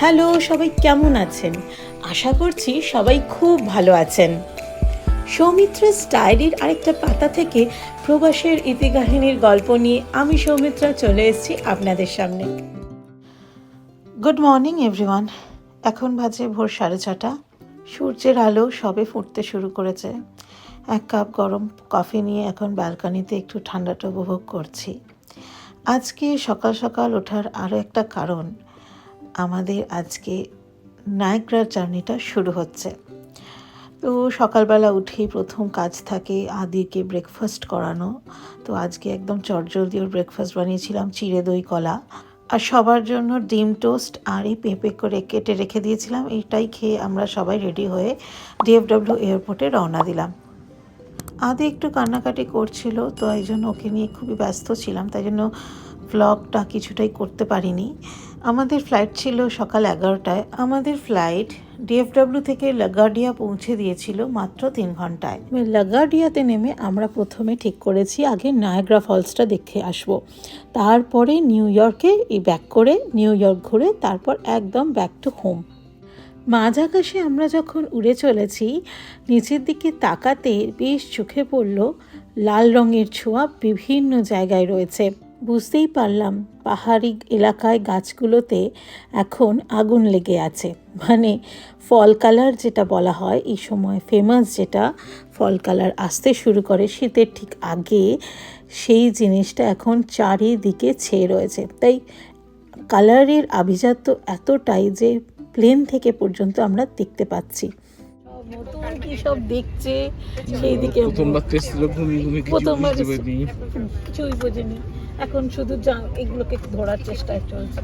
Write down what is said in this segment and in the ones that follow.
Hello, সবাই কেমন আছেন? আশা করছি সবাই খুব ভালো আছেন। সৌমিত্রা স্টাইলির আরেকটা পাতা থেকে প্রবাসের ইতিকাহিনীর গল্প নিয়ে আমি সৌমিত্রা চলে এসেছি আপনাদের সামনে। গুড মর্নিং এভরিওয়ান এখন বাজে ভোর সাড়ে ছটা। সূর্যের আলো সবে ফুটতে শুরু করেছে। এক কাপ গরম কফি নিয়ে এখন ব্যালকনিতে একটু ঠান্ডাটা উপভোগ করছি। আজকে সকাল সকাল ওঠার আরও একটা কারণ। আমাদের আজকে নায়গ্রার জার্নিটা শুরু হচ্ছে। তো সকালবেলা উঠেই প্রথম কাজ থাকে আদিকে ব্রেকফাস্ট করানো। তো আজকে একদম চটজলদি ওর ব্রেকফাস্ট বানিয়েছিলাম, চিড়ে দই, কলা। আর সবার জন্য ডিম টোস্ট আর এই পেঁপে করে কেটে রেখে দিয়েছিলাম। এটাই খেয়ে আমরা সবাই রেডি হয়ে ডিএফডব্লিউ এয়ারপোর্টে রওনা দিলাম। আদি একটু কান্নাকাটি করছিল, তো এই জন্য ওকে নিয়ে খুবই ব্যস্ত ছিলাম। তাই জন্য ভ্লগটা কিছুটাই করতে পারিনি। আমাদের ফ্লাইট ছিল সকাল এগারোটায়। আমাদের ফ্লাইট ডিএফডব্লিউ থেকে লাগাডিয়া পৌঁছে দিয়েছিল মাত্র তিন ঘন্টায়। লাগাডিয়াতে নেমে আমরা প্রথমে ঠিক করেছি, আগে নায়াগ্রা ফলসটা দেখে আসব। তারপরে নিউ ইয়র্কে এই ব্যাক করে নিউ ইয়র্ক ঘুরে তারপর একদম ব্যাক টু হোম মাঝ আকাশে আমরা যখন উড়ে চলেছি, নিচের দিকে তাকাতে বেশ চোখে পড়ল লাল রঙের ছোঁয়া বিভিন্ন জায়গায় রয়েছে। বুঝতেই পারলাম পাহাড়ি এলাকায় গাছগুলোতে এখন আগুন লেগে আছে। মানে ফল কালার যেটা বলা হয়, এই সময় ফেমাস যেটা ফল কালার আসতে শুরু করে শীতের ঠিক আগে, সেই জিনিসটা এখন চারিদিকে ছেয়ে রয়েছে। তাই কালারের আভিজাত্য এতটাই যে প্লেন থেকে পর্যন্ত আমরা দেখতে পাচ্ছি। নতুন কি সব দেখছে সেই দিকে প্রথমবার তো এসেছিল ঘুমি ঘুমি কিছু প্রথমবার কিছুই বোঝেনি। এখন শুধু যা এগুলোকে ধরার চেষ্টায় চলছে।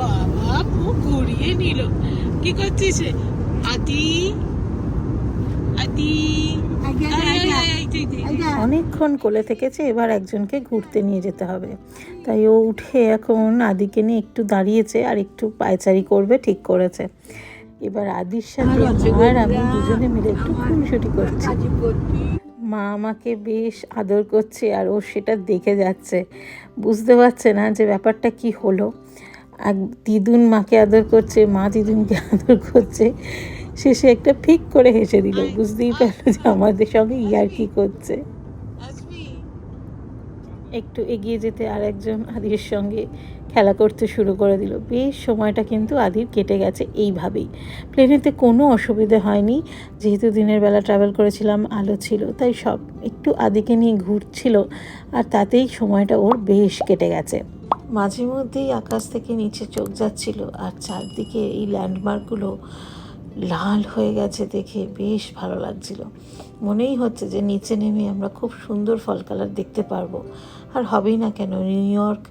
বাবা খুব ঘুরিয়ে নিল। কি করছিস আদি? অনেকক্ষণ কোলে থেকেছে এবার একজনকে ঘুরতে নিয়ে যেতে হবে। তাই ও উঠে এখন আদিকে নিয়ে একটু দাঁড়িয়েছে আর একটু পায়চারি করবে ঠিক করেছে। এবার আদির সাথে আর আমি দুজনে মিলে একটু খুনসুটি করছি। মা আমাকে বেশ আদর করছে আর ও সেটা দেখে যাচ্ছে। বুঝতে পারছে না যে ব্যাপারটা কি হলো। এক দিদুন মাকে আদর করছে মা দিদুনকে আদর করছে। শেষে একটা ফিক করে হেসে দিল। বুঝতেই পারল যে আমাদের সঙ্গে ইয়ার কি করছে। একটু এগিয়ে যেতে আর একজন আদির সঙ্গে খেলা করতে শুরু করে দিল। বেশ সময়টা কিন্তু আদির কেটে গেছে এইভাবেই। প্লেনেতে কোনো অসুবিধে হয়নি। যেহেতু দিনের বেলা ট্রাভেল করেছিলাম আলো ছিল তাই সব একটু আদিকে নিয়ে ঘুরছিল আর তাতেই সময়টা ওর বেশ কেটে গেছে। মাঝে মধ্যেই আকাশ থেকে নিচে চোখ যাচ্ছিল আর চারদিকে এই ল্যান্ডমার্কগুলো লাল হয়ে গেছে দেখে বেশ ভালো লাগছিল। মনেই হচ্ছে যে নিচে নেমে আমরা খুব সুন্দর ফল কালার দেখতে পারব। আর হবেই না কেন, নিউ ইয়র্ক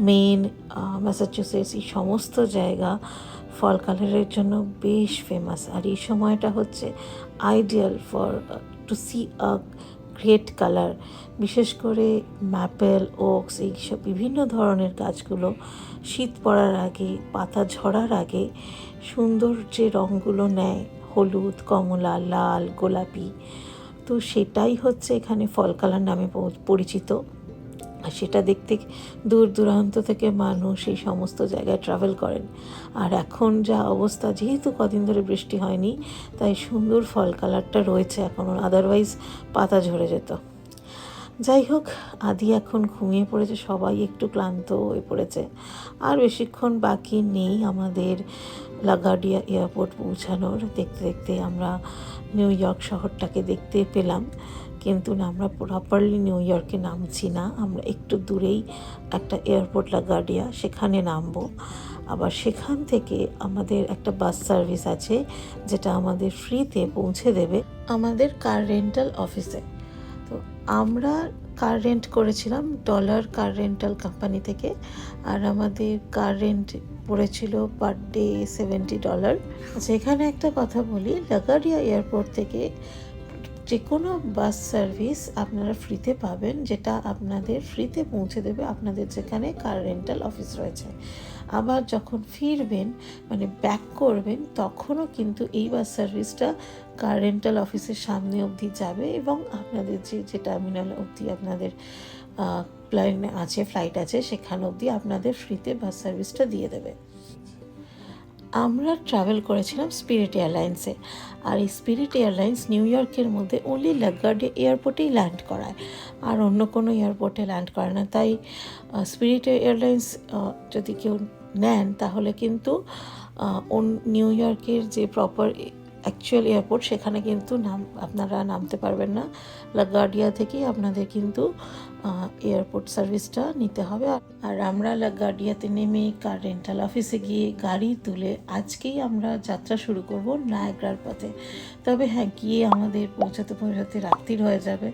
মেন ম্যাসাচুসেটস এই সমস্ত জায়গা ফল কালারের জন্য বেশ ফেমাস আর এই সময়টা হচ্ছে ideal for to see a great colour বিশেষ করে ম্যাপেল ওকস এইসব বিভিন্ন ধরনের গাছগুলো শীত পড়ার আগে, পাতা ঝরার আগে সুন্দর যে রঙগুলো নেয়। হলুদ, কমলা, লাল, গোলাপি। তো সেটাই হচ্ছে এখানে ফল কালার নামে পরিচিত। সেটা দেখতে দূর দূরান্ত থেকে মানুষ এই সমস্ত জায়গায় ট্রাভেল করেন। আর এখন যা অবস্থা, যেহেতু কদিন ধরে বৃষ্টি হয়নি, তাই সুন্দর ফল কালারটা রয়েছে এখনও আদারওয়াইজ পাতা ঝরে যেত। যাই হোক, আদি এখন ঘুমিয়ে পড়েছে, সবাই একটু ক্লান্ত হয়ে পড়েছে। আর বেশিক্ষণ বাকি নেই আমাদের লাগাডিয়া এয়ারপোর্ট পৌঁছানোর। দেখতে দেখতে আমরা নিউ ইয়র্ক শহরটাকে দেখতে পেলাম। কিন্তু না, আমরা প্রপারলি নিউ ইয়র্কে নামছি না। আমরা একটু দূরেই একটা এয়ারপোর্ট লাগার্ডিয়া সেখানে নামবো। আবার সেখান থেকে আমাদের একটা বাস সার্ভিস আছে, যেটা আমাদের ফ্রিতে পৌঁছে দেবে আমাদের কার রেন্টাল অফিসে তো আমরা কার রেন্ট করেছিলাম ডলার কার রেন্টাল কোম্পানি থেকে, আর আমাদের কার রেন্ট পড়েছিল পার ডে সেভেন্টি ডলার এখানে একটা কথা বলি লাগাডিয়া এয়ারপোর্ট থেকে যে কোনো বাস সার্ভিস আপনারা ফ্রিতে পাবেন, যেটা আপনাদের ফ্রিতে পৌঁছে দেবে আপনাদের যেখানে কার রেন্টাল অফিস রয়েছে। আবার যখন ফিরবেন মানে ব্যাক করবেন, তখনও কিন্তু এই বাস সার্ভিসটা কার রেন্টাল অফিসের সামনে অবধি যাবে এবং আপনাদের যে যে টার্মিনাল অবধি আপনাদের প্লেন আছে ফ্লাইট আছে, সেখান অবধি আপনাদের ফ্রিতে বাস সার্ভিসটা দিয়ে দেবে। আমরা ট্রাভেল করেছিলাম স্পিরিট এয়ারলাইন্সে আর এই স্পিরিট এয়ারলাইন্স নিউ ইয়র্কের মধ্যে ওনলি লাগার্ডে এয়ারপোর্টেই ল্যান্ড করায়। আর অন্য কোনো এয়ারপোর্টে ল্যান্ড করে না। তাই স্পিরিট এয়ারলাইন্স যদি কেউ নেন, তাহলে কিন্তু নিউ ইয়র্কের যে প্রপার অ্যাকচুয়াল এয়ারপোর্ট সেখানে কিন্তু নাম, আপনারা নামতে পারবেন না। লাগার্ডিয়া থেকেই আপনাদের কিন্তু এয়ারপোর্ট সার্ভিসটা নিতে হবে। আর- আর আমরা লাগার্ডিয়াতে নেমে কার রেন্টাল অফিসে গিয়ে গাড়ি তুলে আজকেই আমরা যাত্রা শুরু করব নায়াগ্রার পথে। তবে হ্যাঁ গিয়ে আমাদের পৌঁছাতে পৌঁছাতে রাত্রির হয়ে যাবে।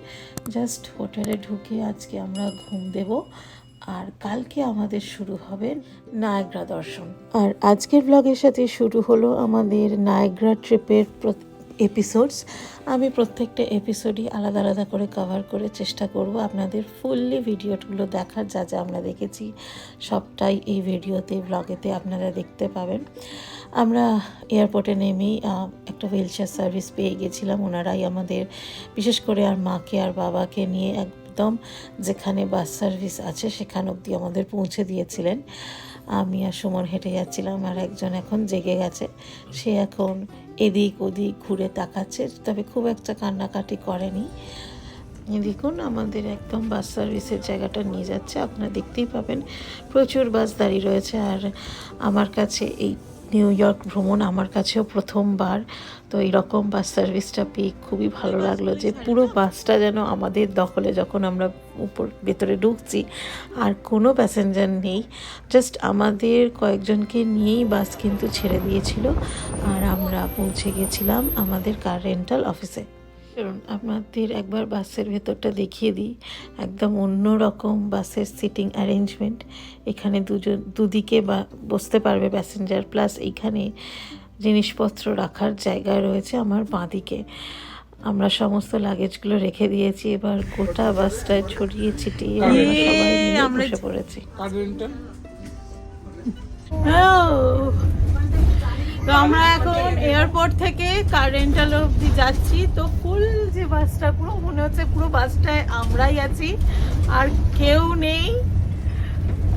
জাস্ট হোটেলে ঢুকে আজকে আমরা ঘুম দেব। আর কালকে আমাদের শুরু হবে নায়গ্রা দর্শন। আর আজকের ব্লগের সাথে শুরু হলো আমাদের নায়গ্রা ট্রিপের এপিসোডস আমি প্রত্যেকটা এপিসোডই আলাদা আলাদা করে কভার করে চেষ্টা করব আপনাদের ফুললি ভিডিওগুলো দেখার, যা যা আমরা দেখেছি, সবটাই এই ভিডিওতে ব্লগেতে আপনারা দেখতে পাবেন। আমরা এয়ারপোর্টে নেমেই একটা হুইল চেয়ার সার্ভিস পেয়ে গেছিলাম। ওনারাই আমাদের, বিশেষ করে আর মাকে আর বাবাকে নিয়ে একদম যেখানে বাস সার্ভিস আছে সেখান অবধি আমাদের পৌঁছে দিয়েছিলেন। আমি আর সুমন হেঁটে যাচ্ছিলাম আর একজন এখন জেগে গেছে। সে এখন এদিক ওদিক ঘুরে তাকাচ্ছে, তবে খুব একটা কান্নাকাটি করেনি। দেখুন, আমাদের একদম বাস সার্ভিসের জায়গাটা নিয়ে যাচ্ছে। আপনারা দেখতেই পাবেন প্রচুর বাস দাঁড়িয়ে রয়েছে। আর আমার কাছে এই নিউ ইয়র্ক ভ্রমণ আমার কাছেও প্রথমবার। তো এরকম বাস সার্ভিসটা পেয়ে খুবই ভালো লাগল যে পুরো বাসটা যেন আমাদের দখলে যখন আমরা উপর, ভেতরে ঢুকছি, আর কোনো প্যাসেঞ্জার নেই। জাস্ট আমাদের কয়েকজনকে নিয়েই বাস কিন্তু ছেড়ে দিয়েছিল। আর আমরা পৌঁছে গেছিলাম আমাদের কার রেন্টাল অফিসে চলুন আপনাদের একবার বাসের ভেতরটা দেখিয়ে দিই। একদম অন্য রকম বাসের সিটিং অ্যারেঞ্জমেন্ট এখানে দুজন দুদিকে বা বসতে পারবে প্যাসেঞ্জার প্লাস এখানে জিনিসপত্র রাখার জায়গা রয়েছে আমার বাঁদিকে। আমরা সমস্ত লাগেজগুলো রেখে দিয়েছি এবার গোটা বাসটায় ছড়িয়ে ছিটিয়ে আমরা সবাই মিলে বসে পড়েছি। তো আমরা এখন এয়ারপোর্ট থেকে কার রেন্টাল অবধি যাচ্ছি। তো ফুল যে বাসটা পুরো মনে হচ্ছে পুরো বাসটায় আমরাই আছি। আর কেউ নেই।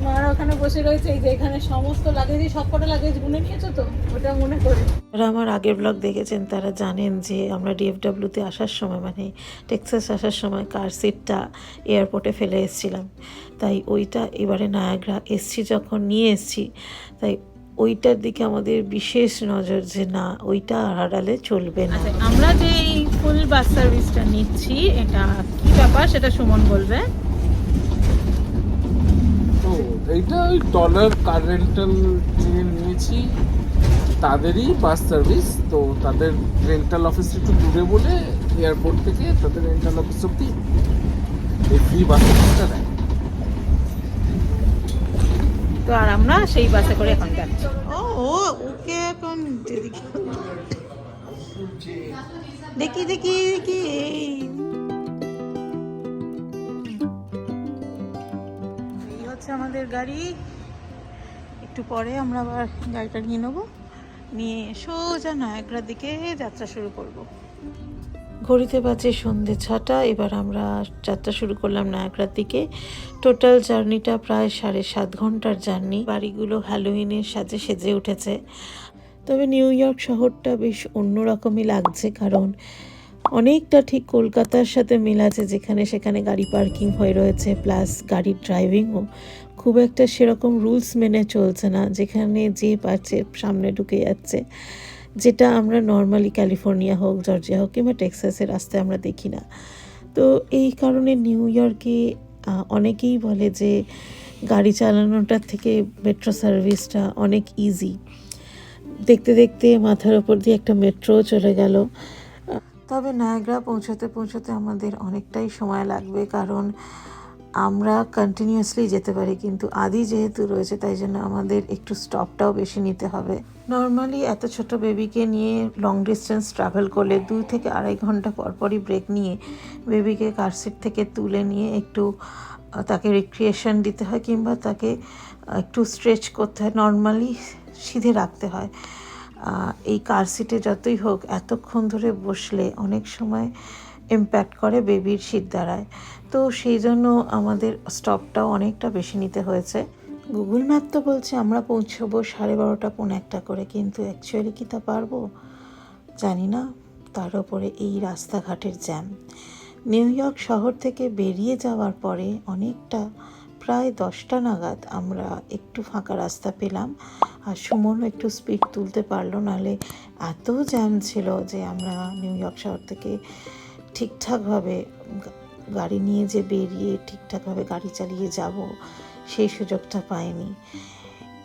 মারা ওখানে বসে রয়েছে, এই যে এখানে সমস্ত লাগেজ সব কটা লাগেজ গুনে নিয়েছো তো, ওটা মনে করে। যারা আমার আগের ব্লগ দেখেছেন, তারা জানেন যে আমরা ডিএফডাব্লিউতে আসার সময় মানে টেক্সাস আসার সময় কার সিটটা এয়ারপোর্টে ফেলে এসেছিলাম। তাই ওইটা এবারে নায়াগ্রা এসছি, যখন নিয়ে এসছি, তাই ওইটার দিকে আমাদের বিশেষ নজর যে না ওইটা হারালে চলবে না। আচ্ছা আমরা যে এই ফুল বাস সার্ভিসটা নিচ্ছি এটা কি ব্যাপার সেটা সুমন বলবে? তো এইটা ওই ডলার কার রেন্টাল নিয়ে নিয়েছি। তাদেরই বাস সার্ভিস তো তাদের রেন্টাল অফিস একটু দূরে বলে এয়ারপোর্ট থেকে তাদের রেন্টাল অফিস অব্দি এই ফ্রি বাস সার্ভিসটা দেয়। তো আর আমরা সেই বাসে করে এখন যাচ্ছি। ও ওকে এখন দেখি দেখি দেখি এই হচ্ছে আমাদের গাড়ি। একটু পরে আমরা আবার গাড়িটা নিয়ে নেব। নিয়ে সোজা নায়াগ্রার দিকে যাত্রা শুরু করব। ঘড়িতে বাজে সন্ধে ছটা, এবার আমরা যাত্রা শুরু করলাম নায়াগ্রার দিকে। টোটাল জার্নিটা প্রায় সাড়ে সাত ঘণ্টার জার্নি বাড়িগুলো হ্যালোইনের সাজে সেজে উঠেছে। তবে নিউ ইয়র্ক শহরটা বেশ অন্যরকমই লাগছে, কারণ অনেকটা ঠিক কলকাতার সাথে মিল আছে, যেখানে সেখানে গাড়ি পার্কিং হয়ে রয়েছে, প্লাস গাড়ির ড্রাইভিংও খুব একটা সেরকম রুলস মেনে চলছে না, যেখানে যে পারছে সামনে ঢুকে যাচ্ছে। যেটা আমরা নর্মালি ক্যালিফোর্নিয়া হোক জর্জিয়া হোক কিংবা টেক্সাসের রাস্তায় আমরা দেখি না। তো এই কারণে নিউ ইয়র্কে অনেকেই বলে যে গাড়ি চালানোটার থেকে মেট্রো সার্ভিসটা অনেক ইজি দেখতে দেখতে মাথার ওপর দিয়ে একটা মেট্রো চলে গেল। তবে নায়গ্রা পৌঁছতে পৌঁছতে আমাদের অনেকটাই সময় লাগবে, কারণ আমরা কন্টিনিউয়াসলি যেতে পারি, কিন্তু আদি যেহেতু রয়েছে, তাই জন্য আমাদের একটু স্টপটাও বেশি নিতে হবে। নর্মালি এত ছোট বেবিকে নিয়ে লং ডিস্টেন্স ট্রাভেল করলে দুই থেকে আড়াই ঘণ্টা পরপরই ব্রেক নিয়ে বেবিকে কার সিট থেকে তুলে নিয়ে একটু তাকে রিক্রিয়েশন দিতে হয় কিংবা তাকে একটু স্ট্রেচ করতে হয়। নর্মালি সিধে রাখতে হয়। এই কার সিটে যতই হোক, এতক্ষণ ধরে বসলে অনেক সময় ইম্প্যাক্ট করে বেবির শীত দাঁড়ায় তো সেই জন্য আমাদের স্টপটাও অনেকটা বেশি নিতে হয়েছে। গুগল ম্যাপ তো বলছে আমরা পৌঁছবো সাড়ে বারোটা, পৌনে একটা করে, কিন্তু অ্যাকচুয়ালি কি তা পারব? জানি না। তার উপরে এই রাস্তাঘাটের জ্যাম নিউ ইয়র্ক শহর থেকে বেরিয়ে যাওয়ার পরে অনেকটা, প্রায় দশটা নাগাদ আমরা একটু ফাঁকা রাস্তা পেলাম। আর সুমনও একটু স্পিড তুলতে পারল, নাহলে এত জ্যাম ছিল যে আমরা নিউ ইয়র্ক শহর থেকে ঠিকঠাকভাবে গাড়ি নিয়ে যে বেরিয়ে ঠিকঠাকভাবে গাড়ি চালিয়ে যাব, সেই সুযোগটা পাইনি।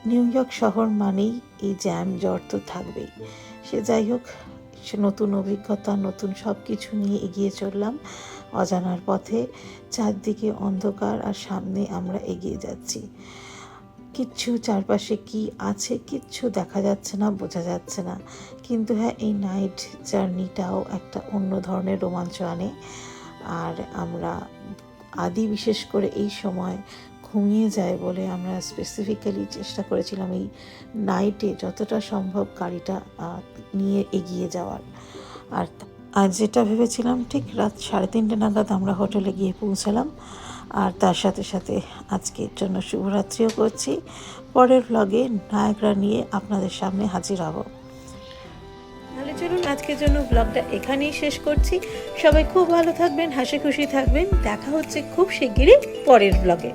নিউ ইয়র্ক শহর মানেই এই জ্যাম জ্বর তো থাকবেই। সে যাই হোক, সে নতুন অভিজ্ঞতা, নতুন সব কিছু নিয়ে এগিয়ে চললাম অজানার পথে। চারদিকে অন্ধকার আর সামনে আমরা এগিয়ে যাচ্ছি। কিচ্ছু চারপাশে কি আছে কিচ্ছু দেখা যাচ্ছে না, বোঝা যাচ্ছে না। কিন্তু হ্যাঁ এই নাইট জার্নিটাও একটা অন্য ধরনের রোমাঞ্চ আনে। আর আমরা আদি বিশেষ করে এই সময় ঘুমিয়ে যায় বলে আমরা স্পেসিফিক্যালি চেষ্টা করেছিলাম এই নাইটে যতটা সম্ভব গাড়িটা নিয়ে এগিয়ে যাওয়ার। আর আর যেটা ভেবেছিলাম, ঠিক রাত সাড়ে তিনটে নাগাদ আমরা হোটেলে গিয়ে পৌঁছালাম। আর তার সাথে সাথে আজকের জন্য শুভরাত্রিও করছি। পরের ব্লগে নায়করা নিয়ে আপনাদের সামনে হাজির হব। চলুন আজকের জন্য ব্লগটা এখানেই শেষ করছি। সবাই খুব ভালো থাকবেন হাসি খুশি থাকবেন। দেখা হচ্ছে খুব শিগগিরই পরের ব্লগে